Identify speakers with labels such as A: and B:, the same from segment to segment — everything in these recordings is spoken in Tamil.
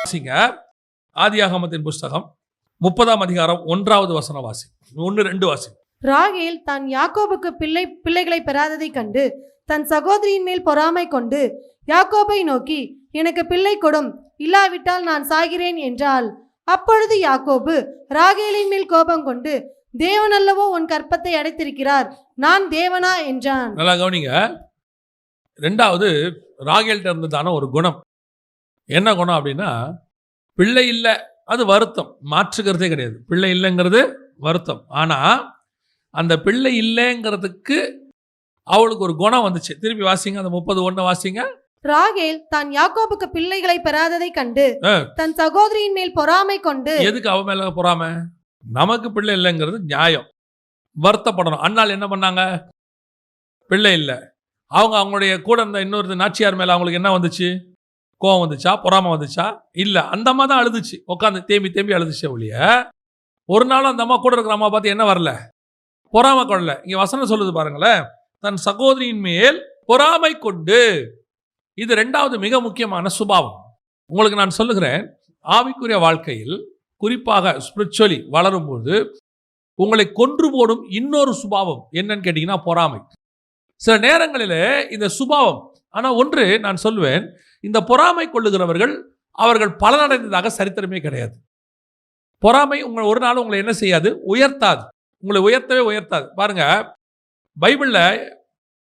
A: வாசிங்க. ஆதியாகமத்தின் புஸ்தகம் முப்பதாம் அதிகாரம் ஒன்றாவது வசனம் வாசி ஒன்று ரெண்டு வாசி
B: ராகேல் தான் யாக்கோபுக்கு பிள்ளை பிள்ளைகளை பெறாததைக் கண்டு தன் சகோதரியின் மேல் பொறாமை கொண்டு யாக்கோபை நோக்கி எனக்கு பிள்ளை கொடும் இல்லாவிட்டால் நான் சாகிறேன் என்றாள். அப்பொழுது யாக்கோபு ராகேலின் மேல் கோபம் கொண்டு தேவனல்லவோ உன் கற்பத்தை அடைத்திருக்கிறார் நான் தேவனா? என்றான்.
A: நல்லா கவனிங்க. ரெண்டாவது ராகேல்கிட்ட இருந்ததான ஒரு குணம். என்ன குணம் அப்படின்னா பிள்ளை இல்லை அது வருத்தம். மாற்றுக்கிறதே கிடையாது. பிள்ளை இல்லைங்கிறது வருத்தம். ஆனால் அந்த பிள்ளை இல்லைங்கிறதுக்கு அவளுக்கு ஒரு குணம் வந்துச்சு. திருப்பி வாசிங்க அந்த முப்பது ஒன்று வாசிங்க.
B: ராகேல் தான் யாக்கோபுக்கு பிள்ளைகளை பெறாததைக் கண்டு. தன் சகோதரியின் மேல் பொறாமை கொண்டு
A: எதுக்கு அவ மேல பொறாம? நமக்கு பிள்ளை இல்லைங்கிறது நியாயம். வருத்தப்படணும். அண்ணாள் என்ன பண்ணாங்க? பிள்ளை இல்லை. அவங்க அவங்களுடைய கூட இருந்த இன்னொரு நாச்சியார் மேல அவங்களுக்கு என்ன வந்துச்சு? கோவம் வந்துச்சா? பொறாம வந்துச்சா? இல்லை. அந்த அம்மா தான் அழுதுச்சு. உட்காந்து தேம்பி தேம்பி அழுதுச்சு ஒழிய ஒரு நாள் அந்த அம்மா கூட இருக்கிற அம்மா பார்த்து என்ன வரல? பொறாம கொள்ளல. இங்கே வசனம் சொல்லுது பாருங்களேன். தன் சகோதரியின் மேல் பொறாமை கொண்டு. இது ரெண்டாவது மிக முக்கியமான சுபாவம். உங்களுக்கு நான் சொல்லுகிறேன் ஆவிக்குரிய வாழ்க்கையில் குறிப்பாக ஸ்பிரிச்சுவலி வளரும்போது உங்களை கொன்று போடும் இன்னொரு சுபாவம் என்னன்னு கேட்டிங்கன்னா பொறாமை. சில நேரங்களில் இந்த சுபாவம் ஆனால் ஒன்று நான் சொல்லுவேன் இந்த பொறாமை கொள்ளுகிறவர்கள் அவர்கள் பலனடைந்ததாக சரித்திரமே கிடையாது. பொறாமை உங்களை ஒரு நாள் உங்களை என்ன செய்யாது? உயர்த்தாது. உங்களை உயர்த்தவே உயர்த்தாது. பாருங்க பைபிளில்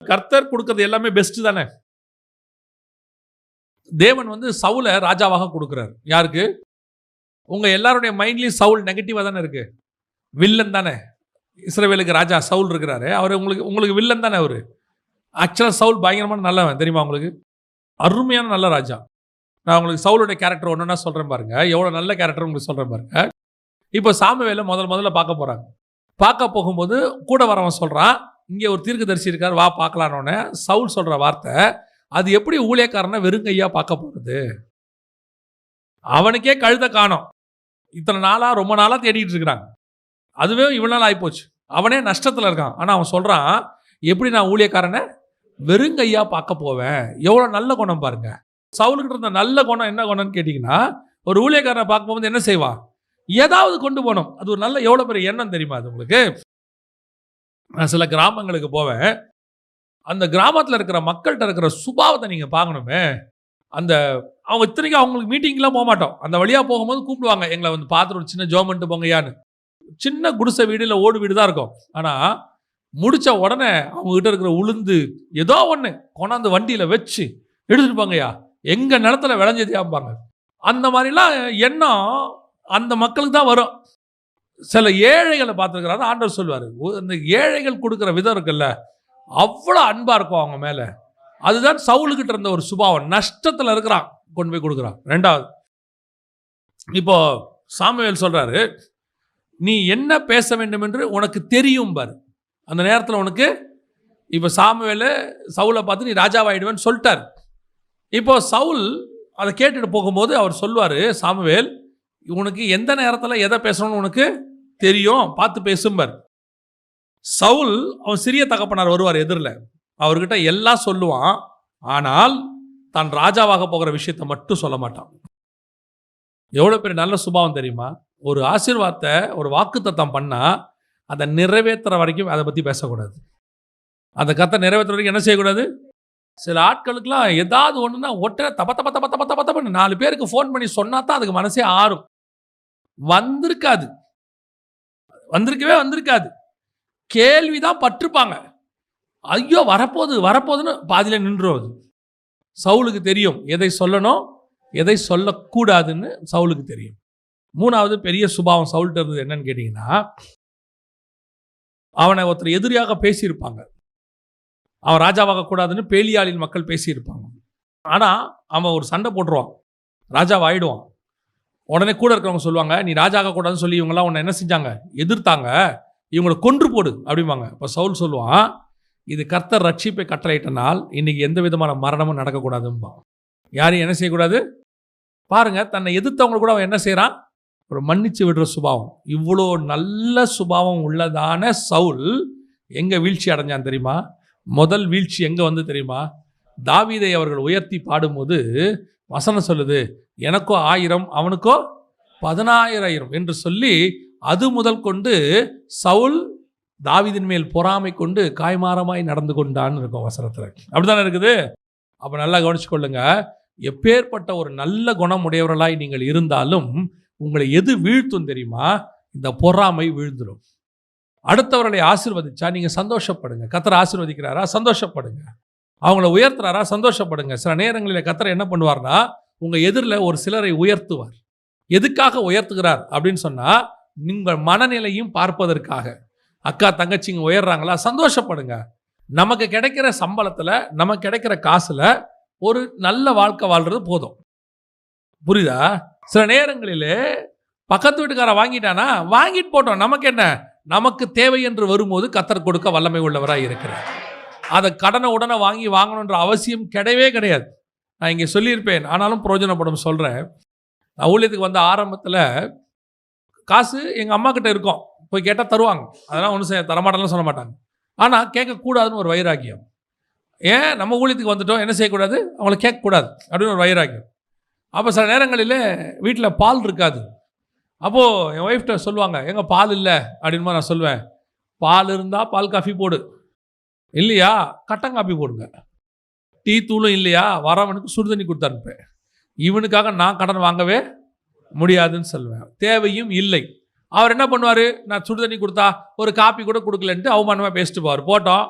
A: கர்த்தர் கொடுக்கறது எல்லாமே பெஸ்ட் தானே? தேவன் வந்து சவுலை ராஜாவாக கொடுக்குறாரு. யாருக்கு? உங்கள் எல்லாருடைய மைண்ட்லேயும் சவுல் நெகட்டிவாக தானே இருக்கு. வில்லன் தானே. இஸ்ரவேலுக்கு ராஜா சவுல் இருக்கிறாரு. அவர் உங்களுக்கு உங்களுக்கு வில்லன் தானே அவர். ஆக்சுவலாக சவுல் பயங்கரமான நல்லவன் தெரியுமா உங்களுக்கு? அருமையான நல்ல ராஜா. நான் உங்களுக்கு சவுலுடைய கேரக்டர் ஒன்றுனா சொல்கிறேன் பாருங்கள் எவ்வளோ நல்ல கேரக்டர் உங்களுக்கு சொல்கிறேன் பாருங்கள் இப்போ சாமுவேல முதல் முதல்ல பார்க்க போகிறாங்க பார்க்க போகும்போது கூட வரவன் சொல்கிறான் இங்கே ஒரு தீர்க்கதரிசி இருக்கார் வா பார்க்கலான்னு. சவுல் சொல்கிற வார்த்தை அது எப்படி ஊழியக்காரனை வெறுங்கையாக பார்க்க போகிறது அவனுக்கே கழுத காணும். இத்தனை நாளாக ரொம்ப நாளாக தேடிட்டு இருக்கிறாங்க. அதுவே இவ்வளோ நாள் ஆகிப்போச்சு அவனே நஷ்டத்தில் இருக்கான். ஆனால் அவன் சொல்கிறான் எப்படி நான் ஊழியக்காரனை வெறுங்கையா பார்க்க போவேன். எவ்வளோ நல்ல குணம் பாருங்க. சவுலுக்கிட்ட இருந்த நல்ல குணம் என்ன குணம்னு கேட்டிங்கன்னா ஒரு ஊழியக்காரனை பார்க்க போகும்போது என்ன செய்வான் ஏதாவது கொண்டு போகணும். அது ஒரு நல்ல எவ்வளோ பெரிய எண்ணம் தெரியுமா அது உங்களுக்கு? நான் சில கிராமங்களுக்கு போவேன். அந்த கிராமத்தில் இருக்கிற மக்கள்கிட்ட இருக்கிற சுபாவத்தை நீங்கள் பார்க்கணுமே. அந்த அவங்க இத்தனைக்கும் அவங்களுக்கு மீட்டிங்லாம் போக மாட்டோம். அந்த வழியாக போகும்போது கூப்பிடுவாங்க. எங்களை வந்து பார்த்துட்டு ஒரு சின்ன ஜோமெண்ட்டு போங்கய்யான்னு. சின்ன குடிசை வீடு இல்லை ஓடு வீடு தான் இருக்கும். ஆனால் முடிச்ச உடனே அவங்ககிட்ட இருக்கிற உளுந்து ஏதோ ஒன்று கொண்டாந்து வண்டியில் வச்சு எடுத்துருப்பாங்கய்யா போங்கய்யா. எங்கள் நிலத்துல விளைஞ்சதையாம்பாங்க அந்த மாதிரிலாம் எண்ணம் அந்த மக்களுக்கு தான் வரும். சில ஏழைகளை பார்த்துருக்கிறாரு ஆண்டவர் சொல்லுவார் அந்த ஏழைகள் கொடுக்குற விதம் இருக்குல்ல அவ்வளோ அன்பாக இருக்கும் அவங்க மேலே. அதுதான் சவுலுக்கிட்ட இருந்த ஒரு சுபாவம். நஷ்டத்தில் இருக்கிறான் கொண்டு போய் கொடுக்குறான். ரெண்டாவது இப்போ சாமுவேல் சொல்கிறாரு நீ என்ன பேச வேண்டும் என்று உனக்கு தெரியும் பாரு. அந்த நேரத்தில் உனக்கு இப்போ சாமுவேல் சவுலை பார்த்து நீ ராஜாவாயிடுவேன்னு சொல்லிட்டார். இப்போ சவுல் அதை கேட்டுட்டு போகும்போது அவர் சொல்வார் சாமுவேல் உனக்கு எந்த நேரத்தில் எதை பேசணும்னு உனக்கு தெரியும்? பார்த்து பேசும்பார். சவுல் அவன் சிறிய தகப்பனார் வருவார் எதிரில். அவர்கிட்ட எல்லாம் சொல்லுவான். ஆனால் தான் ராஜாவாக போகிற விஷயத்தை மட்டும் சொல்ல மாட்டான். எவ்வளோ பெரிய நல்ல சுபாவம் தெரியுமா? ஒரு ஆசீர்வாதத்தை ஒரு வாக்குத்தத்தம் பண்ணால் அதை நிறைவேற்றுற வரைக்கும் அதை பற்றி பேசக்கூடாது. அந்த கத்தை நிறைவேற்றுற வரைக்கும் என்ன செய்யக்கூடாது? சில ஆட்களுக்கெல்லாம் ஏதாவது ஒன்றுனா ஒட்டனை தப்ப தப்ப தப்ப தப்ப தப்ப தப்பன்னு நாலு பேருக்கு ஃபோன் பண்ணி சொன்னா தான் அதுக்கு மனசே ஆறும். வந்திருக்காது. வந்திருக்கவே வந்திருக்காது. கேள்வி தான் பட்டிருப்பாங்க. ஐயோ வரப்போகுது வரப்போகுதுன்னு பாதியில் நின்றுவது. அது சவுலுக்கு தெரியும் எதை சொல்லணும் எதை சொல்லக்கூடாதுன்னு சவுலுக்கு தெரியும். மூணாவது பெரிய சுபாவம் சவுல்கிட்ட இருந்தது என்னன்னு கேட்டிங்கன்னா அவனை ஒருத்தர் எதிரியாக பேசியிருப்பாங்க. அவன் ராஜாவாக கூடாதுன்னு பேலியாளின் மக்கள் பேசியிருப்பாங்க. ஆனால் அவன் ஒரு சண்டை போட்டுருவான். ராஜாவை ஆயிடுவான். உடனே கூட இருக்கிறவங்க சொல்லுவாங்க நீ ராஜாக கூடாதுன்னு சொல்லி இவங்கெல்லாம் உன்னை என்ன செஞ்சாங்க? எதிர்த்தாங்க. இவங்களை கொன்று போடு. அப்படிம்பாங்க. இப்போ சவுல் சொல்லுவான் இது கர்த்தர் ரட்சிப்பை கட்டளையிட்டனால் இன்னைக்கு எந்த விதமான மரணமும் நடக்கக்கூடாதும்பான். யாரையும் என்ன செய்யக்கூடாது? பாருங்கள் தன்னை எதிர்த்தவங்க கூட அவன் என்ன செய்கிறான் ஒரு மன்னிச்சு விடுற சுபாவம். இவ்வளோ நல்ல சுபாவம் உள்ளதான சவுல் எங்கே வீழ்ச்சி அடைஞ்சான் தெரியுமா? முதல் வீழ்ச்சி எங்கே வந்து தெரியுமா? தாவீதை அவர்கள் உயர்த்தி பாடும்போது வசனம் சொல்லுது எனக்கோ ஆயிரம் அவனுக்கோ பதினாயிரம் என்று சொல்லி அது முதல் கொண்டு சவுல் தாவிதின் மேல் பொறாமை கொண்டு காய்மாரமாய் நடந்து கொண்டான்னு இருக்கும் வசனத்தில். அப்படிதானே இருக்குது? அப்போ நல்லா கவனிச்சு கொள்ளுங்க எப்பேற்பட்ட ஒரு நல்ல குணம் உடையவர்களாய் நீங்கள் இருந்தாலும் உங்களை எது வீழ்த்தும் தெரியுமா? இந்த பொறாமை வீழ்ந்துடும் அடுத்தவர்களை ஆசிர்வதிச்சா நீங்கள் சந்தோஷப்படுங்க. கத்தரை ஆசிர்வதிக்கிறாரா? சந்தோஷப்படுங்க. அவங்கள உயர்த்துறாரா? சந்தோஷப்படுங்க. சில நேரங்களில் கத்தரை என்ன பண்ணுவார்னா உங்கள் எதிரில் ஒரு சிலரை உயர்த்துவார். எதுக்காக உயர்த்துகிறார் அப்படின்னு சொன்னால் நீங்கள் மனநிலையும் பார்ப்பதற்காக. அக்கா தங்கச்சிங்க உயர்றாங்களா? சந்தோஷப்படுங்க. நமக்கு கிடைக்கிற சம்பளத்தில் நமக்கு கிடைக்கிற காசில் ஒரு நல்ல வாழ்க்கை வாழ்கிறது போதும். புரியுதா? சில நேரங்களில் பக்கத்து வீட்டுக்காரன் வாங்கிட்டானா? வாங்கிட்டு போட்டோம். நமக்கு என்ன? நமக்கு தேவை என்று வரும்போது கத்தர் கொடுக்க வல்லமை உள்ளவராக இருக்கிறார். அதை கடனை உடனே வாங்கி வாங்கணுன்ற அவசியம் கிடையவே கிடையாது. நான் இங்கே சொல்லியிருப்பேன். ஆனாலும் பிரயோஜனப்படும் சொல்கிறேன் நான் ஊழியத்துக்கு வந்த ஆரம்பத்தில் காசு எங்கள் அம்மா கிட்ட இருக்கும். போய் கேட்டால் தருவாங்க. அதெல்லாம் ஒன்றும் செய்ய தரமாட்டேன்லாம் சொல்ல மாட்டாங்க. ஆனால் கேட்கக்கூடாதுன்னு ஒரு வைராக்கியம். ஏன்? நம்ம ஊழியத்துக்கு வந்துட்டோம். என்ன செய்யக்கூடாது? அவங்கள கேட்கக்கூடாது. அப்படின்னு ஒரு வைராக்கியம். அப்போ சில நேரங்களில் வீட்டில் பால் இருக்காது. அப்போது என் ஒய்ஃப்ட்ட சொல்லுவாங்க எங்கே பால் இல்லை அப்படின்னு நான் சொல்லுவேன். பால் இருந்தால் பால் காஃபி போடு. இல்லையா? கட்டன் காஃபி போடுங்க. டீ தூளும் இல்லையா? வரவனுக்கு சுடுதண்ணி கொடுத்து அனுப்பேன் இவனுக்காக நான் கடன் வாங்கவே முடியாதுன்னு சொல்லுவேன். தேவையும் இல்லை. அவர் என்ன பண்ணுவார்? நான் சுடுதண்ணி கொடுத்தா ஒரு காப்பி கூட கொடுக்கலன்ட்டு அவமானமாக பேசிட்டு போவார். போட்டோம்.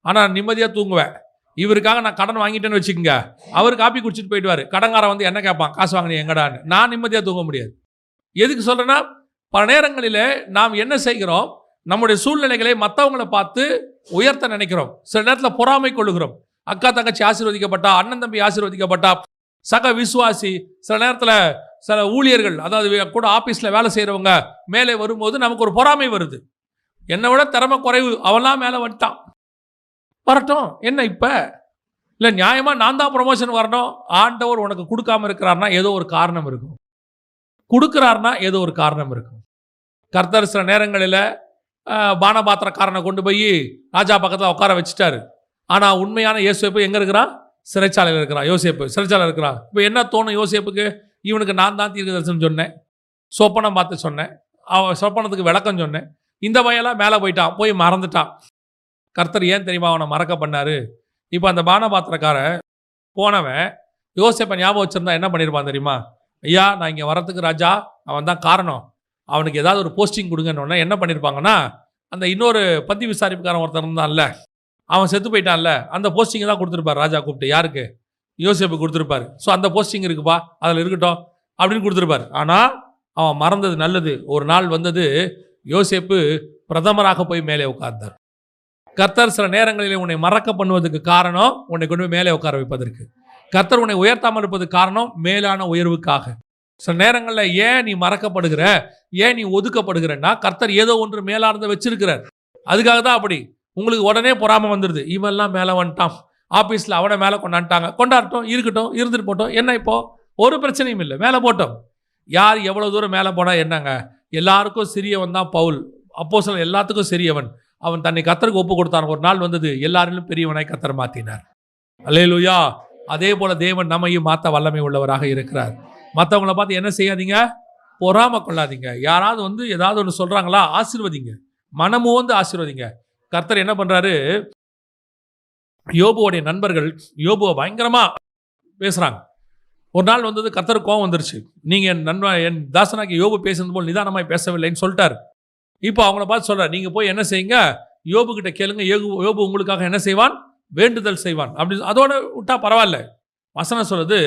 A: ஆனால் நிம்மதியாக தூங்குவேன். இவருக்காக நான் கடன் வாங்கிட்டேன்னு வச்சுக்கோங்க. அவர் காப்பி குடிச்சிட்டு போயிடுவார். கடங்காரன் வந்து என்ன கேட்பான்? காசு வாங்கினே எங்கடான்னு. நான் நிம்மதியாக தூங்க முடியாது. எதுக்கு சொல்கிறேன்னா பல நேரங்களில் நாம் என்ன செய்கிறோம்? நம்முடைய சூழ்நிலைகளை மற்றவங்களை பார்த்து உயர்த்த நினைக்கிறோம். சில நேரத்தில் பொறாமை கொள்ளுகிறோம். அக்கா தங்கச்சி ஆசீர்வதிக்கப்பட்டா அண்ணன் தம்பி ஆசீர்வதிக்கப்பட்டா சக விசுவாசி சில நேரத்தில் சில ஊழியர்கள் அதாவது கூட ஆஃபீஸில் வேலை செய்கிறவங்க மேலே வரும்போது நமக்கு ஒரு பொறாமை வருது. என்னை விட திறமை குறைவு. அவெல்லாம் மேலே வந்துட்டான். வரட்டும். என்ன இப்போ? இல்லை நியாயமாக நான் தான் ப்ரொமோஷன் வரணும். ஆண்டவர் உனக்கு கொடுக்காம இருக்கிறாருன்னா ஏதோ ஒரு காரணம் இருக்கும். கொடுக்குறாருன்னா ஏதோ ஒரு காரணம் இருக்கும். கர்த்தர் சில நேரங்களில் பானபாத்திரக்காரனை கொண்டு போய் ராஜா பக்கத்தில் உட்கார வச்சுட்டாரு. ஆனால் உண்மையான யோசேப்பு எங்கே இருக்கிறான்? சிறைச்சாலையில் இருக்கிறான். யோசேப்பு சிறைச்சாலையில் இருக்கிறான். இப்போ என்ன தோணும் யோசேப்புக்கு? இவனுக்கு நான் தான் தீர்க்கதரிசனம் சொன்னேன். சொப்பனம் பார்த்து சொன்னேன். அவன் சொப்பனத்துக்கு விளக்கம் சொன்னேன். இந்த பையெல்லாம் மேலே போயிட்டான். போய் மறந்துட்டான். கர்த்தர் ஏன் தெரியுமா அவனை மறக்க பண்ணாரு? இப்போ அந்த பானபாத்திரக்காரன் போனவன் யோசேப்பை ஞாபகம் வச்சிருந்தா என்ன பண்ணியிருப்பான் தெரியுமா? ஐயா நான் இங்கே வரத்துக்கு ராஜா அவன் தான் காரணம். அவனுக்கு ஏதாவது ஒரு போஸ்டிங் கொடுங்கன்னு என்ன பண்ணியிருப்பாங்கன்னா அந்த இன்னொரு பதிவு விசாரிப்புக்காரன் ஒருத்தன் இருந்தான்ல அவன் செத்து போயிட்டான்ல அந்த போஸ்டிங்கை தான் கொடுத்துருப்பார் ராஜா கூப்பிட்டு. யாருக்கு? யோசேப்பு கொடுத்துருப்பாரு. ஸோ அந்த போஸ்டிங் இருக்குப்பா அதில் இருக்கட்டும் அப்படின்னு கொடுத்துருப்பாரு. ஆனால் அவன் மறந்தது நல்லது. ஒரு நாள் வந்தது யோசேப்பு பிரதமராக போய் மேலே உட்கார்ந்தார். கர்த்தர் சில நேரங்களில் உன்னை மறக்க பண்ணுவதற்கு காரணம் உன்னை கொண்டு போய் மேலே உட்கார வைப்பதற்கு. கர்த்தர் உன்னை உயர்த்தாமல் இருப்பது காரணம் மேலான உயர்வுக்காக. சில நேரங்களில் ஏன் நீ மறக்கப்படுகிற? ஏன் நீ ஒதுக்கப்படுகிறன்னா கர்த்தர் ஏதோ ஒன்று மேலானதை வச்சிருக்கிறார். அதுக்காக தான் அப்படி. உங்களுக்கு உடனே பொறாமல் வந்துடுது இவெல்லாம் மேலே வந்துட்டான். ஆஃபீஸில் அவனை மேலே கொண்டாண்டாங்க கொண்டாடட்டும் இருக்கட்டும் இருந்துட்டு போட்டோம். என்ன இப்போ? ஒரு பிரச்சனையும் இல்லை. மேலே போட்டோம். யார் எவ்வளோ தூரம் மேலே போனால் என்னங்க? எல்லாருக்கும் சிறியவன் தான் பவுல். அப்போ சில எல்லாத்துக்கும் சிறியவன். அவன் தன்னை கத்தருக்கு ஒப்பு கொடுத்தான் ஒரு நாள் வந்தது எல்லாரிலும் பெரியவனாய் கத்தர் மாற்றினார் அல்லேலுயா! அதே போல தேவன் நம்மையும் மாற்ற வல்லமை உள்ளவராக இருக்கிறார். மற்றவங்கள பார்த்து என்ன செய்யாதீங்க? பொறாம கொள்ளாதீங்க. யாராவது வந்து ஏதாவது ஒன்று சொல்றாங்களா? ஆசீர்வதிங்க. வந்து ஆசீர்வதிங்க. கர்த்தர் என்ன பண்ணுறாரு யோபுவோடைய நண்பர்கள் யோபுவை பயங்கரமாக பேசுகிறாங்க ஒரு நாள் வந்தது கர்த்தர் கோவம் வந்துருச்சு. நீங்கள் என் நண்பன் என் தாசனாக்கி யோபு பேசுனது போல் நிதானமாக பேசவில்லைன்னு சொல்லிட்டார். இப்போ அவங்கள பார்த்து சொல்றாரு நீங்கள் போய் என்ன செய்யுங்க? யோபு கிட்ட கேளுங்க. யோபு யோபு உங்களுக்காக என்ன செய்வான்? வேண்டுதல் செய்வான். அப்படி அதோட விட்டா பரவாயில்ல. வசனம் சொல்கிறது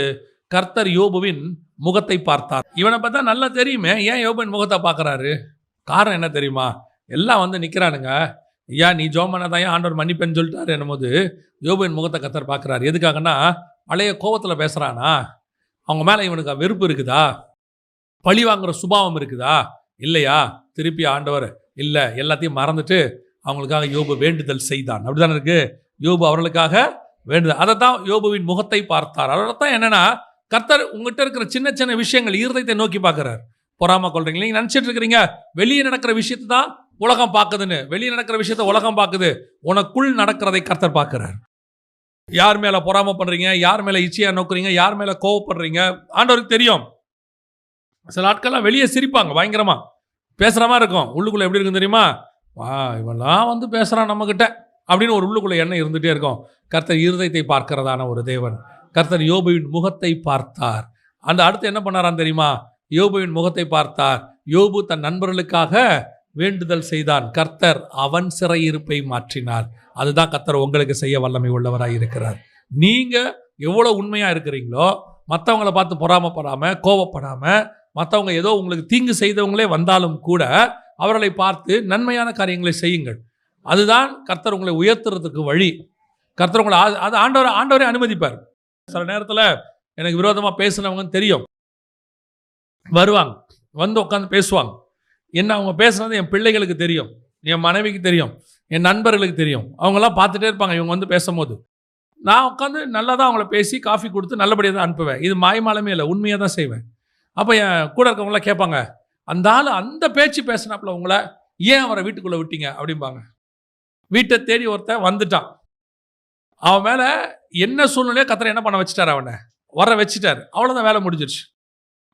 A: கர்த்தர் யோபுவின் முகத்தை பார்த்தார். இவனை பார்த்தா நல்லா தெரியுமே. ஏன் யோபுவின் முகத்தை பார்க்கறாரு? காரணம் என்ன தெரியுமா? எல்லாம் வந்து நிற்கிறானுங்க ஐயா நீ ஜோமனை தான் ஆண்டவர் மன்னிப்பேன்னு சொல்லிட்டாரு? என்னும்போது யோபுவின் முகத்தை கர்த்தர் பார்க்குறாரு. எதுக்காகன்னா பழைய கோபத்தில் பேசுகிறானா அவங்க மேலே இவனுக்கு வெறுப்பு இருக்குதா? பழி வாங்குற சுபாவம் இருக்குதா? இல்லையா? திருப்பி ஆண்டவர் இல்லை எல்லாத்தையும் மறந்துட்டு அவங்களுக்காக யோபு வேண்டுதல் செய்தான். அப்படிதானே இருக்கு? யோபு அவர்களுக்காக வேண்டுதல். அதை தான் யோபுவின் முகத்தை பார்த்தார். அதோட தான் என்னன்னா கர்த்தர் உங்ககிட்ட இருக்கிற சின்ன சின்ன விஷயங்கள் ஈரத்தை நோக்கி பார்க்குறார். பொறாம கொள்றீங்க. நீங்க நினைச்சிட்டு இருக்கிறீங்க வெளியே நடக்கிற விஷயத்தை தான் உலகம் பார்க்குதுன்னு. வெளியே நடக்கிற விஷயத்த உலகம் பார்க்குது. உனக்குள் நடக்கிறதை கர்த்தர் பார்க்குறார். யார் மேலே பொறாம பண்ணுறீங்க யார் மேலே இச்சையாக நோக்குறீங்க? யார் மேலே கோவப்படுறீங்க? ஆண்டவருக்கு தெரியும். சில ஆட்கள்லாம் வெளியே சிரிப்பாங்க பயங்கரமாக பேசுகிற மாதிரி இருக்கும். உள்ளுக்குள்ளே எப்படி இருக்கும் தெரியுமா? வா இவெல்லாம் வந்து பேசுகிறான் நம்மக்கிட்ட அப்படின்னு ஒரு உள்ளுக்குள்ளே எண்ணம் இருந்துகிட்டே இருக்கும். கர்த்தர் இருதயத்தை பார்க்கிறதான ஒரு தேவன். கர்த்தர் யோபுவின் முகத்தை பார்த்தார். அந்த அடுத்து என்ன பண்ணாரான் தெரியுமா? யோபுவின் முகத்தை பார்த்தார். யோபு தன் நண்பர்களுக்காக வேண்டுதல் செய்தான். கர்த்தர் அவன் சிறையிருப்பை மாற்றினார். அதுதான் கர்த்தர் உங்களுக்கு செய்ய வல்லமை உள்ளவராக இருக்கிறார். நீங்கள் எவ்வளோ உண்மையாக இருக்கிறீங்களோ மற்றவங்கள பார்த்து பொறாமப்படாமல் கோவப்படாமல் மற்றவங்க ஏதோ உங்களுக்கு தீங்கு செய்தவங்களே வந்தாலும் கூட அவர்களை பார்த்து நன்மையான காரியங்களை செய்யுங்கள். அதுதான் கர்த்தர் உங்களை உயர்த்துறதுக்கு வழி. கர்த்தர் உங்களை ஆ- அது ஆண்டவர் ஆண்டவரே அனுமதிப்பார். சில நேரத்தில் எனக்கு விரோதமாக பேசினவங்கன்னு தெரியும். வருவாங்க. வந்து உட்காந்து பேசுவாங்க. என்ன அவங்க பேசுனது என் பிள்ளைகளுக்கு தெரியும். என் மனைவிக்கு தெரியும். என் நண்பர்களுக்கு தெரியும். அவங்கெல்லாம் பார்த்துட்டே இருப்பாங்க. இவங்க வந்து பேசும்போது. நான் உட்காந்து நல்லா தான் அவங்கள பேசி காஃபி கொடுத்து நல்லபடியாக தான் அனுப்புவேன். இது மாயமாலமே இல்லை. உண்மையாக தான் செய்வேன். அப்போ என் கூட இருக்கவங்களாம் கேட்பாங்க அந்த ஆள் அந்த பேச்சு பேசினாப்புல உங்களை ஏன் அவரை வீட்டுக்குள்ளே விட்டீங்க? அப்படிம்பாங்க. வீட்டை தேடி ஒருத்தன் வந்துட்டான். அவன் மேலே என்ன சூழ்நிலையோ கத்தரை என்ன பண்ண வச்சுட்டார் அவனை? வர வச்சுட்டார். அவ்வளோதான் வேலை முடிஞ்சிருச்சு.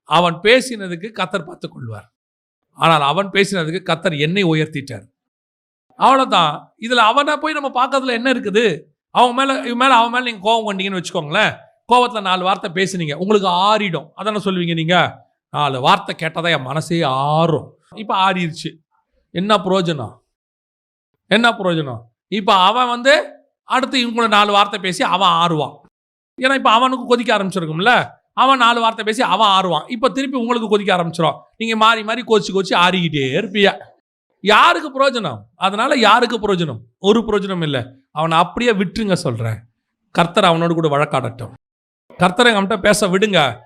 A: அவன் பேசினதுக்கு கத்தர் பார்த்து கொள்வார். ஆனால் அவன் பேசினதுக்கு கத்தர் என்னை உயர்த்திட்டார். அவ்வளோதான் இதில் அவனை போய் நம்ம பார்க்கறதுல என்ன இருக்குது? அவன் மேலே இவன் மேலே அவன் மேலே நீங்கள் கோவம் கொண்டீங்கன்னு வச்சுக்கோங்களேன். கோவத்தில் நாலு வார்த்தை பேசுனீங்க உங்களுக்கு ஆறிடும். அதானே சொல்லுவீங்க நீங்கள் நாலு வார்த்தை கேட்டால் என் மனசே ஆறும். இப்போ ஆறிடுச்சு என்ன பிரயோஜனம் என்ன பிரயோஜனம் இப்போ அவன் வந்து அடுத்து இவங்கள நாலு வார்த்தை பேசி அவன் ஆறுவான். ஏன்னா இப்போ அவனுக்கு கொதிக்க ஆரம்பிச்சிருக்கும்ல? அவன் நாலு வார்த்தை பேசி அவன் ஆறுவான். இப்போ திருப்பி உங்களுக்கு கொதிக்க ஆரம்பிச்சிடும் நீங்கள் மாறி மாறி கொதிச்சு கோச்சி ஆறிக்கிட்டே இருப்பிய யாருக்கு பிரயோஜனம் அதனால யாருக்கு பிரயோஜனம் ஒரு பிரயோஜனம் இல்லை. அவனை அப்படியே விட்டுருங்க சொல்கிறேன் கர்த்தர் அவனோடு கூட வழக்காடட்டும். கர்த்தரை அவன்கிட்ட பேச விடுங்க.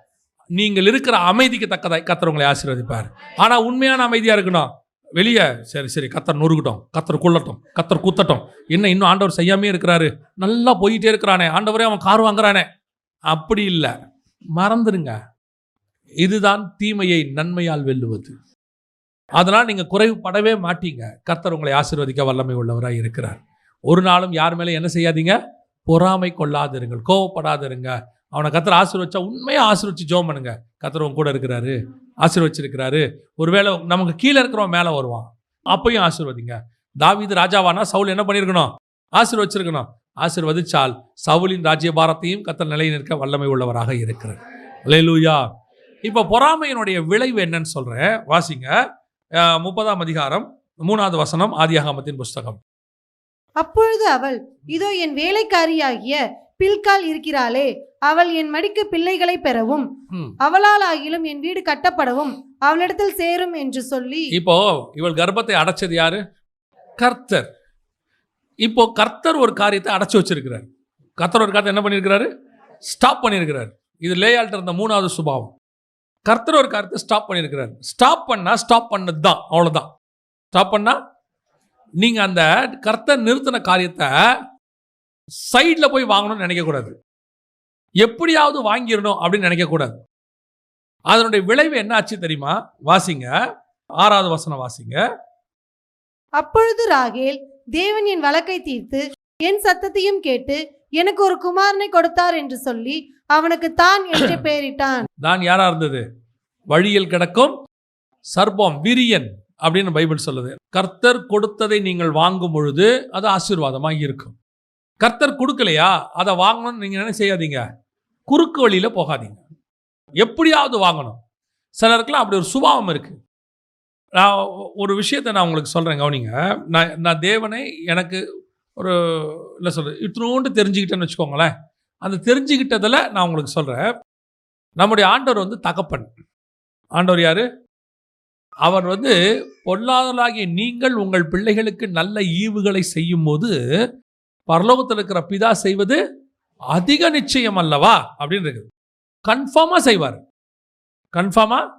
A: நீங்கள் இருக்கிற அமைதிக்கு தக்கதாய் கர்த்தர் உங்களை ஆசீர்வதிப்பார். ஆனால் உண்மையான அமைதியாக இருக்கணும். வெளியே சரி சரி கத்தர் நொறுக்கட்டும் கத்தர் கொள்ளட்டும் கத்தர் குத்தட்டும். என்ன இன்னும் ஆண்டவர் செய்யாமே இருக்கிறாரு. நல்லா போயிட்டே இருக்கிறானே. ஆண்டவரே அவன் கார் வாங்குறானே. அப்படி இல்லை. மறந்துடுங்க. இதுதான் தீமையை நன்மையால் வெல்லுவது. அதனால் நீங்கள் குறைவுபடவே மாட்டீங்க. கர்த்தர் உங்களை ஆசீர்வதிக்க வல்லமை உள்ளவராக இருக்கிறார். ஒரு நாளும் யார் மேலே என்ன செய்யாதீங்க? பொறாமை கொள்ளாதிருங்கள். கோவப்படாதிருங்க. அவனை கத்தர் ஆசீர்வச்சா உண்மையாக ஆசீர்வச்சு ஜோம் பண்ணுங்க. கத்தர் உன் கூட இருக்கிறாரு ஆசீர்வச்சிருக்கிறாரு. ஒருவேளை நமக்கு கீழே இருக்கிறவன் மேலே வருவான். அப்பையும் ஆசீர்வதிங்க. தாவீது ராஜாவானா சவுல் என்ன பண்ணியிருக்கணும்? ஆசீர்வச்சிருக்கணும். ஆசீர்வதிச்சால் சவுலின் ராஜ்யபாரத்தையும் கத்தர் நிலை நிற்க வல்லமை உள்ளவராக இருக்கிறார். அல்லேலூயா இப்போ பொறாமையினுடைய விளைவு என்னன்னு சொல்கிறேன் வாசிங்க. முப்பதாம் அதிகாரம் மூணாவது வசனம் ஆதியாகமத்தின் புஸ்தகம்.
B: அப்பொழுது அவள் இதோ என் வேலைக்காரியாகிய பில்கால் இருக்கிறாளே அவள் என் மடிக்கு பிள்ளைகளை பெறவும். அவளால் ஆகிலும் என் வீடு கட்டப்படவும். அவளிடத்தில் சேரும் என்று சொல்லி.
A: இப்போ இவள் கர்ப்பத்தை அடைச்சது யாரு? கர்த்தர். இப்போ கர்த்தர் ஒரு காரியத்தை அடைச்சு வச்சிருக்கிறார். கர்த்தர் ஒரு காரியத்தை என்ன பண்ணியிருக்கிறாரு? ஸ்டாப் பண்ணியிருக்கிறார். இது லேயால்ட்ட இருந்த மூணாவது சுபாவம். கர்த்தர் ஒரு காரியத்தை ஸ்டாப் பண்ணியிருக்கிறார். ஸ்டாப் பண்ணா ஸ்டாப் பண்ணது தான் அவ்வளோதான் ஸ்டாப் பண்ணா நீங்க அந்த கர்த்தர் நிறுத்தின காரியத்தை சைடில் போய் வாங்கணும்னு நினைக்கக்கூடாது. எப்படியாவது வாங்கிடணும் அப்படின்னு நினைக்கக்கூடாது அதனுடைய விளைவு என்ன ஆச்சு தெரியுமா? வாசிங்க. ஆறாவது வசனம் வாசிங்க.
B: அப்பொழுது ராகேல் தேவன் என் வழக்கை தீர்த்து என் சத்தத்தையும் கேட்டு எனக்கு ஒரு குமாரனை கொடுத்தார் என்று சொல்லி அவனுக்கு தான் என்று பெயரிட்டான்.
A: தான் யாரா இருந்தது? வழியில் கிடக்கும் சர்ப்பம் விரியன் அப்படின்னு பைபிள் சொல்லுது. கர்த்தர் கொடுத்ததை நீங்கள் வாங்கும் பொழுது அது ஆசீர்வாதமாக இருக்கும். கர்த்தர் கொடுக்கலையா? அதை வாங்கணும்னு நீங்கள் என்ன செய்யாதீங்க. குறுக்கு வழியில் போகாதீங்க. எப்படியாவது வாங்கணும். சிலருக்குலாம் அப்படி ஒரு சுபாவம் இருக்குது நான் ஒரு விஷயத்தை நான் உங்களுக்கு சொல்கிறேன் கவனிங்க. நான் நான் தேவனை எனக்கு ஒரு இல்லை சொல்கிறேன் இத்தினோண்டு தெரிஞ்சுக்கிட்டேன்னு வச்சுக்கோங்களேன். அந்த தெரிஞ்சுக்கிட்டதில் நான் உங்களுக்கு சொல்கிறேன் நம்முடைய ஆண்டவர் வந்து தகப்பன். ஆண்டவர் யார்? அவர் வந்து பொல்லாதலாகிய நீங்கள் உங்கள் பிள்ளைகளுக்கு நல்ல ஈவுகளை செய்யும் போது பரலோகத்தில் இருக்கிற பிதா செய்வது அதிக நிச்சயம் அல்லவா? அப்படின்னு இருக்குது. கன்ஃபார்மாக செய்வார். கன்ஃபார்மாக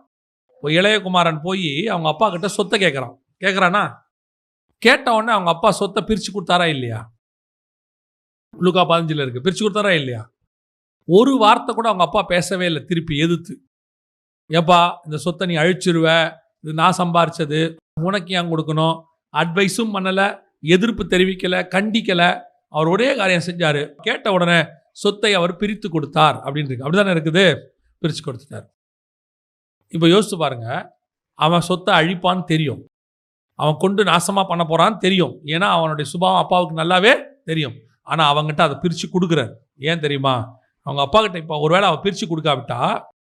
A: இப்போ இளையகுமாரன் போய் அவங்க அப்பா கிட்ட சொத்தை கேட்குறான் கேட்குறானா கேட்ட உடனே அவங்க அப்பா சொத்தை பிரித்து கொடுத்தாரா இல்லையா? லுக்கா பதினஞ்சில் இருக்குது பிரித்து கொடுத்தாரா இல்லையா? ஒரு வார்த்தை கூட அவங்க அப்பா பேசவே இல்லை. திருப்பி எதிர்த்து. ஏப்பா இந்த சொத்தை நீ அழிச்சிருவ. இது நான் சம்பாரிச்சது. உனக்கு ஏன் கொடுக்கணும்? அட்வைஸும் பண்ணலை. எதிர்ப்பு தெரிவிக்கலை. கண்டிக்கலை. அவர் ஒரே காரியம் செஞ்சார். கேட்ட உடனே சொத்தை அவர் பிரித்து கொடுத்தார் அப்படின்னு இருக்கு அப்படிதானே இருக்குது? பிரித்து கொடுத்துட்டார். இப்போ யோசித்து பாருங்க. அவன் சொத்தை அழிப்பான்னு தெரியும். அவன் கொண்டு நாசமாக பண்ண போகிறான்னு தெரியும். ஏன்னா அவனுடைய சுபாவம் அப்பாவுக்கு நல்லாவே தெரியும். ஆனால் அவங்ககிட்ட அதை பிரித்து கொடுக்குறாரு. ஏன் தெரியுமா? அவங்க அப்பா கிட்ட இப்போ ஒருவேளை அவன் பிரித்து கொடுக்காவிட்டா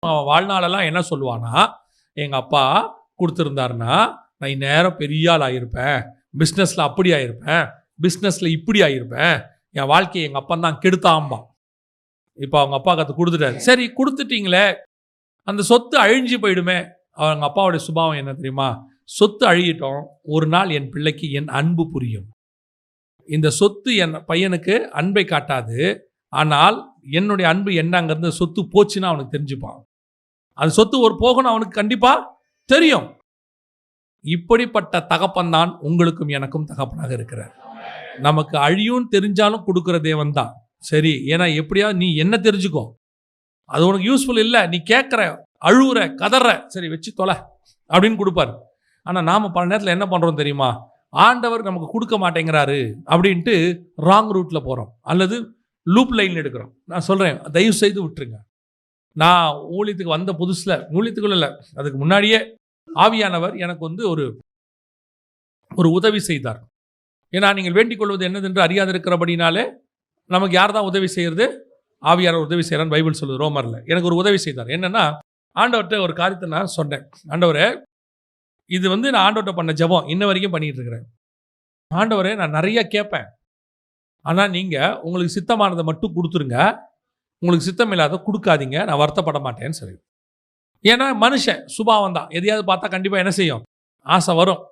A: அவன் வாழ்நாளெல்லாம் என்ன சொல்லுவானா எங்கள் அப்பா கொடுத்துருந்தாருன்னா நான் இந்நேரம் பெரிய ஆள் ஆகியிருப்பேன் பிஸ்னஸில் அப்படி ஆகியிருப்பேன் பிஸ்னஸில் இப்படி ஆகியிருப்பேன் என் வாழ்க்கையை எங்கள் அப்பா தான் கெடுத்தாம்பான். இப்போ அவங்க அப்பாவுக்கு அது கொடுத்துட்டாரு. சரி கொடுத்துட்டீங்களே. அந்த சொத்து அழிஞ்சு போயிடுமே. அவங்க அப்பாவுடைய சுபாவம் என்ன தெரியுமா? சொத்து அழியிட்டோம். ஒரு நாள் என் பிள்ளைக்கு என் அன்பு புரியும். இந்த சொத்து என் பையனுக்கு அன்பை காட்டாது. ஆனால் என்னுடைய அன்பு என்னங்கிறது சொத்து போச்சுன்னா அவனுக்கு தெரிஞ்சுப்பான். அந்த சொத்து ஒரு போகணும் அவனுக்கு கண்டிப்பாக தெரியும். இப்படிப்பட்ட தகப்பன் தான் உங்களுக்கும் எனக்கும் தகப்பனாக இருக்கிறார். நமக்கு அழியும் தெரிஞ்சாலும் கொடுக்குற தேவன் தான் சரி ஏன்னா எப்படியாவது நீ என்ன தெரிஞ்சுக்கோ? அது உனக்கு யூஸ்ஃபுல் இல்லை நீ கேட்குற அழுகுற கதற சரி வச்சு தொலை அப்படின்னு கொடுப்பாரு. ஆனால் நாம் பல நேரத்தில் என்ன பண்ணுறோம் தெரியுமா? ஆண்டவர் நமக்கு கொடுக்க மாட்டேங்கிறாரு அப்படின்ட்டு ராங் ரூட்டில் போகிறோம் அல்லது லூப் லைன் எடுக்கிறோம். நான் சொல்கிறேன் தயவு செய்து விட்டுருங்க. நான் ஊழியத்துக்கு வந்த புதுசில் ஊழியத்துக்குள்ள இல்லை அதுக்கு முன்னாடியே ஆவியானவர் எனக்கு வந்து ஒரு ஒரு உதவி செய்தார். ஏன்னா நீங்கள் வேண்டிக் கொள்வது என்னதென்று அறியாதிருக்கிறபடினாலே நமக்கு யார் தான் உதவி செய்கிறது? ஆவியார் உதவி செய்கிறான்னு பைபிள் சொல்லுது ரோமரில். எனக்கு ஒரு உதவி செய்தார். என்னன்னா ஆண்டவர்கிட்ட ஒரு காரியத்தை நான் சொன்னேன். ஆண்டவரே இது வந்து நான் ஆண்டவர்கிட்ட பண்ண ஜெபம். இன்ன வரைக்கும் பண்ணிகிட்டு இருக்கிறேன். ஆண்டவரே நான் நிறைய கேட்பேன். ஆனால் நீங்கள் உங்களுக்கு சித்தமானதை மட்டும் கொடுத்துருங்க. உங்களுக்கு சித்தம் இல்லாத கொடுக்காதீங்க. நான் வருத்தப்பட மாட்டேன்னு சொல்லி. ஏன்னா மனுஷன் சுபாவம் தான் எதையாவது பார்த்தா கண்டிப்பாக என்ன செய்யும்? ஆசை வரும்.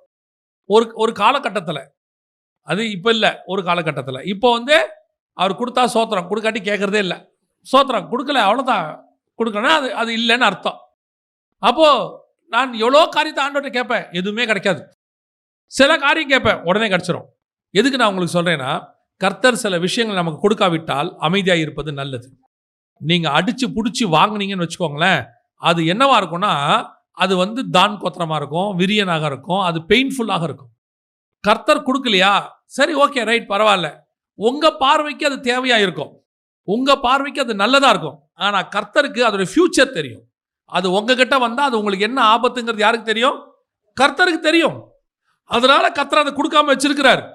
A: ஒரு ஒரு காலகட்டத்தில் அது இப்போ இல்லை ஒரு காலகட்டத்தில். இப்போ வந்து அவர் கொடுத்தா சோத்திரம் கொடுக்காட்டி கேட்குறதே இல்லை. சோத்திரம் கொடுக்கல அவ்வளோதான் கொடுக்கலன்னா அது அது இல்லைன்னு அர்த்தம். அப்போது நான் எவ்வளோ காரியத்தை ஆண்டவர்கிட்ட கேட்பேன்? எதுவுமே கிடைக்காது. சில காரியம் கேட்பேன் உடனே கிடச்சிரும். எதுக்கு நான் உங்களுக்கு சொல்கிறேன்னா கர்த்தர் சில விஷயங்கள் நமக்கு கொடுக்காவிட்டால் அமைதியாக இருப்பது நல்லது. நீங்கள் அடித்து பிடிச்சி வாங்குனீங்கன்னு வச்சுக்கோங்களேன் அது என்னவாக இருக்கும்னா அது வந்து தான் கொத்திரமாக இருக்கும் விரியனாக இருக்கும் அது பெயின்ஃபுல்லாக இருக்கும். கர்த்தர் கொடுக்கலையா? சரி ஓகே ரைட் பரவாயில்ல. உங்கள் பார்வைக்கு அது தேவையாக இருக்கும். உங்கள் பார்வைக்கு அது நல்லதாக இருக்கும். ஆனால் கர்த்தருக்கு அதோடய ஃப்யூச்சர் தெரியும். அது உங்ககிட்ட வந்தால் அது உங்களுக்கு என்ன ஆபத்துங்கிறது யாருக்கு தெரியும்? கர்த்தருக்கு தெரியும். அதனால கர்த்தர் அதை கொடுக்காம வச்சிருக்கிறார்.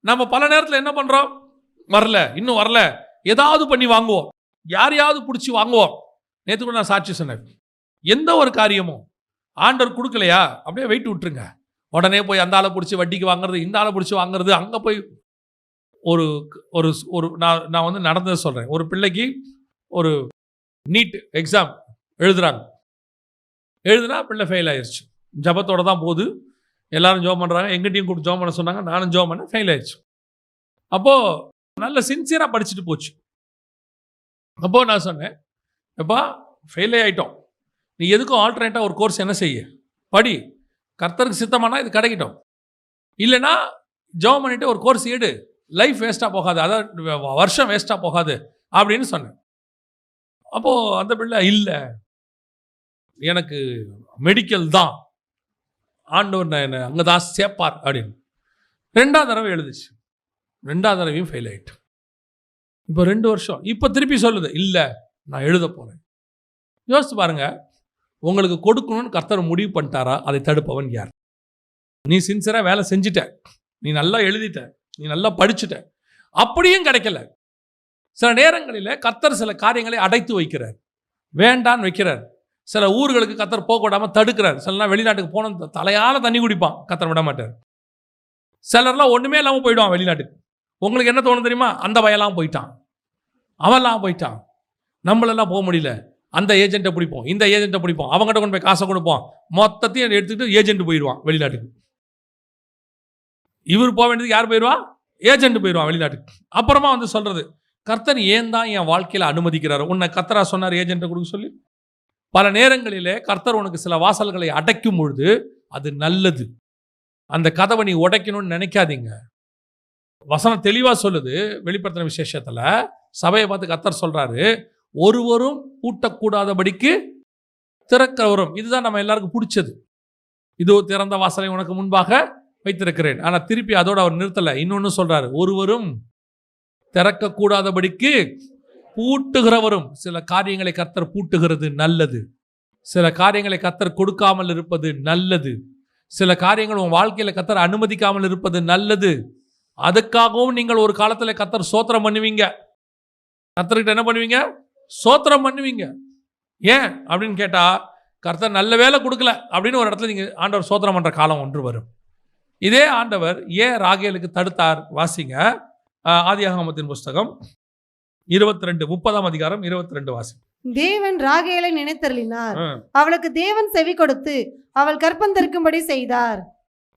A: நம்ம பல நேரத்தில் என்ன பண்ணுறோம் வரல இன்னும் வரல. ஏதாவது பண்ணி வாங்குவோம். யாரையாவது பிடிச்சி வாங்குவோம். நேற்று கூட நான் சாட்சி சொன்னேன். எந்த ஒரு காரியமும் ஆண்டவர் கொடுக்கலையா? அப்படியே வெயிட் விட்டுருங்க. உடனே போய் அந்த ஆளை பிடிச்சி வட்டிக்கு வாங்குறது இந்த ஆளை பிடிச்சி வாங்குறது அங்கே போய் ஒரு ஒரு ஒரு நான் நான் வந்து நடந்ததை சொல்கிறேன் ஒரு பிள்ளைக்கு ஒரு நீட் எக்ஸாம் எழுதுறாங்க. எழுதுனா பிள்ளை ஃபெயில் ஆயிடுச்சு ஜபத்தோட தான் போகுது. எல்லாரும் ஜோம் பண்ணுறாங்க எங்கிட்டையும் கூப்பிட்டு ஜோம் பண்ண சொன்னாங்க. நானும் ஜோம் பண்ண ஃபெயில் ஆயிடுச்சு அப்போது நல்ல சின்சியராக படிச்சுட்டு போச்சு. அப்போது நான் சொன்னேன் எப்பா ஃபெயிலே ஆகிட்டோம் நீ எதுக்கும் ஆல்டர்னேட்டாக ஒரு கோர்ஸ் என்ன செய்ய? படி. கர்த்தருக்கு சித்தமானா இது கிடைக்கட்டும். இல்லைன்னா ஜோம் பண்ணிட்டு ஒரு கோர்ஸ் எடு. லைஃப் வேஸ்ட்டாக போகாது. அதாவது வருஷம் வேஸ்ட்டாக போகாது அப்படின்னு சொன்னேன். அப்போது அந்த பிள்ளை இல்லை. எனக்கு மெடிக்கல் தான். ஆண்டவர் நான் என்னை அங்கே தான் சேர்ப்பார் அப்படின்னு. ரெண்டாவது தடவை எழுதுச்சு. ரெண்டாவது தடவையும் ஃபெயில் ஆகிட்டு இப்போ ரெண்டு வருஷம். இப்போ திருப்பி சொல்லுது இல்லை நான் எழுத போகிறேன் யோசித்து பாருங்கள் உங்களுக்கு கொடுக்கணும்னு கர்த்தர் முடிவு பண்ணிட்டாரா? அதை தடுப்பவன் யார்? நீ சின்சராக வேலை செஞ்சுட்ட. நீ நல்லா எழுதிட்ட. நீ நல்லா படிச்சுட்ட. அப்படியும் கிடைக்கல. சில நேரங்களில் கர்த்தர் சில காரியங்களை அடைத்து வைக்கிறார். வேண்டான்னு வைக்கிறார். சில ஊர்களுக்கு கத்தர் போக தடுக்கிறார். சிலர்லாம் வெளிநாட்டுக்கு போனோம் தலையால் தண்ணி குடிப்பான். கத்தர் விட மாட்டார். சிலர்லாம் ஒன்றுமே இல்லாமல் போயிடுவான் வெளிநாட்டுக்கு. உங்களுக்கு என்ன தோணும் தெரியுமா? அந்த வயலாம் போயிட்டான். அவன்லாம் போயிட்டான். நம்மளெல்லாம் போக முடியல. அந்த ஏஜென்ட்டை பிடிப்போம் இந்த ஏஜென்ட்டை பிடிப்போம் அவங்ககிட்ட கொண்டு போய் காசை கொடுப்போம். மொத்தத்தையும் எடுத்துக்கிட்டு ஏஜென்ட் போயிடுவான் வெளிநாட்டுக்கு. இவர் போக வேண்டியது யார் போயிடுவா ஏஜென்ட் போயிடுவான் வெளிநாட்டுக்கு. அப்புறமா வந்து சொல்கிறது கர்த்தர் ஏன் தான் என் வாழ்க்கையில் அனுமதிக்கிறார்? உன்னை கர்த்தரா சொன்னார் ஏஜென்ட்டை கொடுக்க சொல்லி? பல நேரங்களிலே கர்த்தர் உனக்கு சில வாசல்களை அடைக்கும் பொழுது அது நல்லது. அந்த கதவை நீ உடைக்கணும்னு நினைக்காதீங்க. வசனம் தெளிவாக சொல்லுது வெளிப்படுத்தின விசேஷத்தில். சபையை பார்த்து கர்த்தர் சொல்கிறாரு ஒருவரும் பூட்டக்கூடாதபடிக்கு திறக்கிறவரும். இதுதான் நம்ம எல்லாருக்கும் பிடிச்சது. இதோ திறந்த வாசலை உனக்கு முன்பாக வைத்திருக்கிறேன். ஆனால் திருப்பி அதோட அவர் நிறுத்தலை. இன்னொன்று சொல்கிறாரு ஒருவரும் திறக்கக்கூடாதபடிக்கு பூட்டுகிறவரும். சில காரியங்களை கர்த்தர் பூட்டுகிறது நல்லது. சில காரியங்களை கத்தர் கொடுக்காமல் இருப்பது நல்லது. சில காரியங்கள் உன் வாழ்க்கையில் கத்தர் அனுமதிக்காமல் இருப்பது நல்லது. அதுக்காகவும் நீங்கள் ஒரு காலத்தில் கத்தர் சோத்திரம் பண்ணுவீங்க. கத்தர்கிட்ட என்ன பண்ணுவீங்க? சோத்திரம் பண்ணுவீங்க. ஏன்? அப்படின்னு கேட்டா கர்த்தர் நல்ல வேலை கொடுக்கல அப்படின்னு ஒரு இடத்துல நீங்க ஆண்டவர் சோத்திரம் பண்ற காலம் ஒன்று வரும். இதே ஆண்டவர் ஏன் ராகேலுக்கு தடுத்தார்? வாசிங்க. ஆதியாகமத்தின் புஸ்தகம் இருபத்தி ரெண்டு முப்பதாம் அதிகாரம் இருபத்தி ரெண்டு வாசி
B: தேவன் ராகேலை நினைத்தருளினார். அவளுக்கு தேவன் செவி கொடுத்து அவள் கற்பந்தரிக்கும்படி செய்தார்.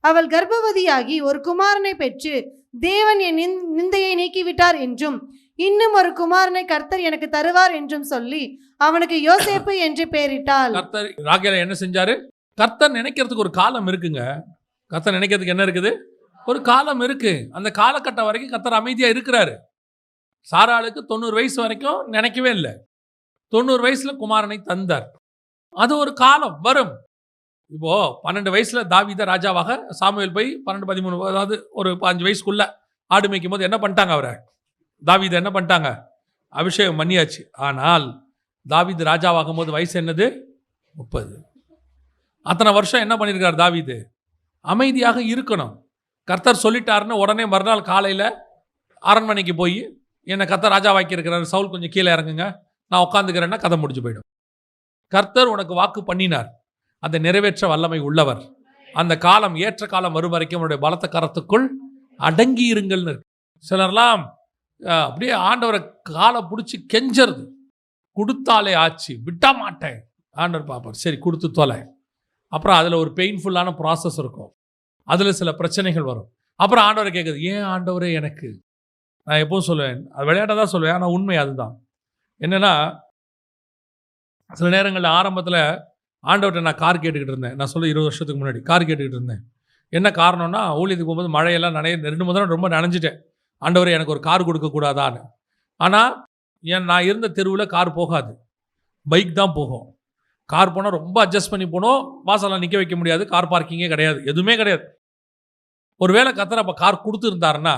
B: அவள் கர்ப்பவதியாகி ஒரு குமாரனை பெற்று தேவன் என் நிந்- நிந்தையை நீக்கிவிட்டார் என்றும் இன்னும் ஒரு குமாரனை கர்த்தர் எனக்கு தருவார் என்றும் சொல்லி அவனுக்கு யோசேப்பு என்று பெயரிட்டாள்.
A: கர்த்தர் ராகேல என்ன செஞ்சாரு? கர்த்தர் நினைக்கிறதுக்கு ஒரு காலம் இருக்குங்க. கர்த்தர் நினைக்கிறதுக்கு என்ன இருக்குது? ஒரு காலம் இருக்கு. அந்த காலகட்டம் வரைக்கும் கர்த்தர் அமைதியா இருக்கிறாரு. சாராளுக்கு தொண்ணூறு வயசு வரைக்கும் நினைக்கவே இல்லை. தொண்ணூறு வயசுல குமாரனை தந்தார். அது ஒரு காலம் வரும். இப்போ பன்னெண்டு வயசுல தாவீத ராஜாவாக சாமுவேல் போய் பன்னெண்டு பதிமூணு அதாவது ஒரு அஞ்சு வயசுக்குள்ள ஆடு மேய்க்கும் போது என்ன பண்ணிட்டாங்க அவரை? தாவீதை என்ன பண்ணிட்டாங்க? அபிஷேகம் பண்ணியாச்சு. ஆனால் தாவிது ராஜாவாகும் போது வயசு என்னது? முப்பது. அத்தனை வருஷம் என்ன பண்ணியிருக்கார் தாவிது? அமைதியாக இருக்கணும். கர்த்தர் சொல்லிட்டாருன்னு உடனே மறுநாள் காலையில் அரண்மனைக்கு போய் என்னை கர்த்தர் ராஜா வாக்கியிருக்கிறார் சவுல் கொஞ்சம் கீழே இறங்குங்க. நான் உட்காந்துக்கிறேன்னா கதை முடிஞ்சு போயிடும். கர்த்தர் உனக்கு வாக்கு பண்ணினார். அதை நிறைவேற்ற வல்லமை உள்ளவர். அந்த காலம் ஏற்ற காலம் வரும் வரைக்கும் உன்னுடைய பலத்த கரத்துக்குள் அடங்கி இருங்கள்னு சிலர்லாம் அப்படியே ஆண்டவரை காலை பிடிச்சி கெஞ்சறது. கொடுத்தாலே ஆச்சு விட்ட மாட்டேன். ஆண்டவர் பார்ப்பார் சரி கொடுத்து தொலை. அப்புறம் அதில் ஒரு பெயின்ஃபுல்லான ப்ராசஸ் இருக்கும். அதில் சில பிரச்சனைகள் வரும். அப்புறம் ஆண்டவரை கேட்குது ஏன் ஆண்டவரே எனக்கு? நான் எப்பவும் சொல்லுவேன் அது விளையாட்ட தான் சொல்லுவேன் ஆனால் உண்மை அதுதான். என்னென்னா சில நேரங்களில் ஆரம்பத்தில் ஆண்டவர்கிட்ட நான் கார் கேட்டுக்கிட்டு இருந்தேன். நான் சொல்ல இருபது வருஷத்துக்கு முன்னாடி கார் கேட்டுக்கிட்டு இருந்தேன். என்ன காரணம்னா ஊழியத்துக்கு போகும்போது மழையெல்லாம் நனைய ரெண்டு மூணு ரொம்ப நனைஞ்சிட்டேன். ஆண்டவரை எனக்கு ஒரு கார் கொடுக்கக்கூடாதான்னு. ஆனால் ஏன் நான் இருந்த தெருவில் கார் போகாது. பைக் தான் போகும். கார் போனால் ரொம்ப அட்ஜஸ்ட் பண்ணி போனோம் வாசலில் நிற்க வைக்க முடியாது. கார் பார்க்கிங்கே கிடையாது. எதுவுமே கிடையாது. ஒருவேளை கத்தர் அப்போ கார் கொடுத்துருந்தாருன்னா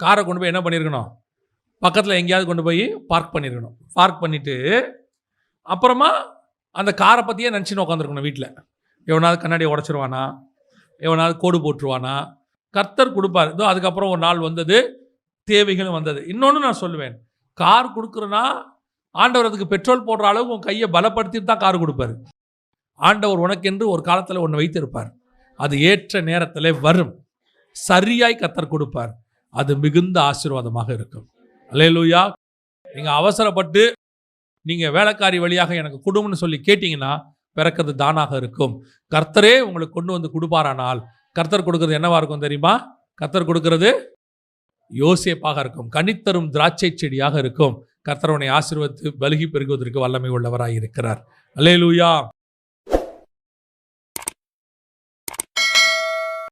A: காரை கொண்டு போய் என்ன பண்ணியிருக்கணும் பக்கத்தில் எங்கேயாவது கொண்டு போய் பார்க் பண்ணியிருக்கணும் பார்க் பண்ணிவிட்டு அப்புறமா அந்த காரை பற்றியே நினச்சின்னு உட்காந்துருக்கணும் வீட்டில் எவனாவது கண்ணாடியை உடச்சிருவானா? எவனாவது கோடு போட்டுருவானா? கர்த்தர் கொடுப்பார். இதோ அதுக்கப்புறம் ஒரு நாள் வந்தது தேவைகளும் வந்தது. இன்னொன்று நான் சொல்லுவேன். கார் கொடுக்குறேன்னா ஆண்டவர் அதுக்கு பெட்ரோல் போடுற அளவுக்கு உன் கையை பலப்படுத்திட்டு தான் கார் கொடுப்பாரு. ஆண்டவர் உனக்கென்று ஒரு காலத்தில் ஒன்று வைத்திருப்பார். அது ஏற்ற நேரத்தில் வரும். சரியாய் கத்தர் கொடுப்பார். அது மிகுந்த ஆசீர்வாதமாக இருக்கும். அல்லேலூயா. நீங்கள் அவசரப்பட்டு நீங்கள் வேலைக்காரி வழியாக எனக்கு கொடுமுன்னு சொல்லி கேட்டிங்கன்னா பிறக்கிறது தானாக இருக்கும். கர்த்தரே உங்களுக்கு கொண்டு வந்து கொடுப்பாரானால் கர்த்தர் கொடுக்கறது என்னவா இருக்கும் தெரியுமா? கர்த்தர் கொடுக்கறது யோசேப்பாக இருக்கும். கனித்தரும் திராட்சை செடியாக இருக்கும். கர்த்தரவனை ஆசீர்வத்து பலுகி பெருகுவதற்கு வல்லமை உள்ளவராக இருக்கிறார் அல்லேலூயா!